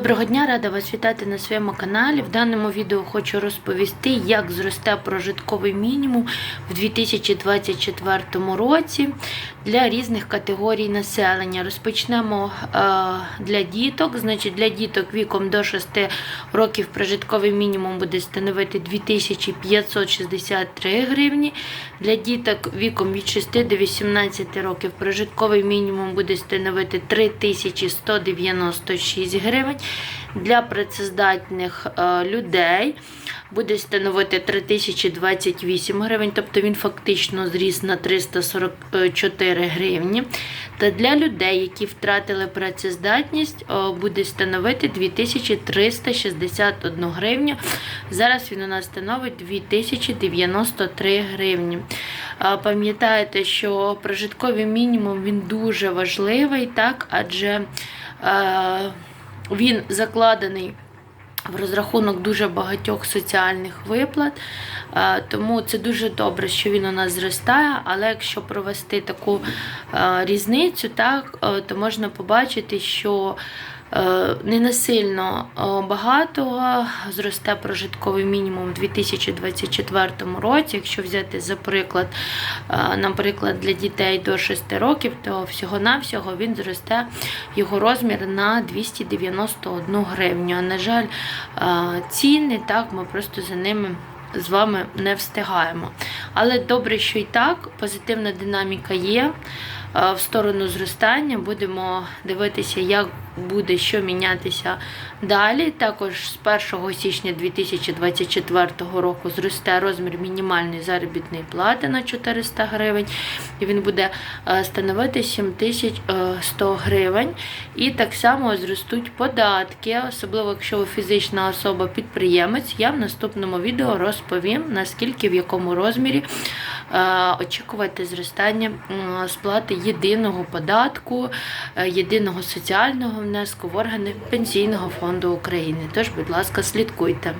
Доброго дня, рада вас вітати на своєму каналі. В даному відео хочу розповісти, як зросте прожитковий мінімум в 2024 році для різних категорій населення. Розпочнемо е, для діток. Значить, для діток віком до 6 років прожитковий мінімум буде становити 2563 гривні. Для діток віком від 6 до 18 років прожитковий мінімум буде становити 3196 гривень. Для працездатних е, людей буде становити 3028 гривень, тобто він фактично зріс на 344 гривні. Та для людей, які втратили працездатність, е, буде становити 2361 гривню. Зараз він у нас становить 2093 гривні. Е, Пам'ятаєте, що прожитковий мінімум він дуже важливий, так, адже він закладений в розрахунок дуже багатьох соціальних виплат, Е, тому це дуже добре, що він у нас зростає. Але якщо провести таку е, різницю, так, е, то можна побачити, що не насильно е, багато зросте прожитковий мінімум у 2024 році. Якщо взяти за приклад, е, наприклад, для дітей до 6 років, то всього-навсього він зросте його розмір на 291 гривню. А на жаль, е, ціни так ми просто за ними. З вами не встигаємо. Але добре, що і так, позитивна динаміка є е, в сторону зростання. Будемо дивитися, як буде що мінятися далі. Також з 1 січня 2024 року зросте розмір мінімальної заробітної плати на 400 гривень. І він буде е, становити 7100 гривень. І так само зростуть податки, особливо якщо ви фізична особа-підприємець. Я в наступному відео розповім, наскільки в якому розмірі е, очікувати зростання сплати єдиного податку, е, єдиного соціального внеску в органи Пенсійного фонду України. Тож, будь ласка, слідкуйте.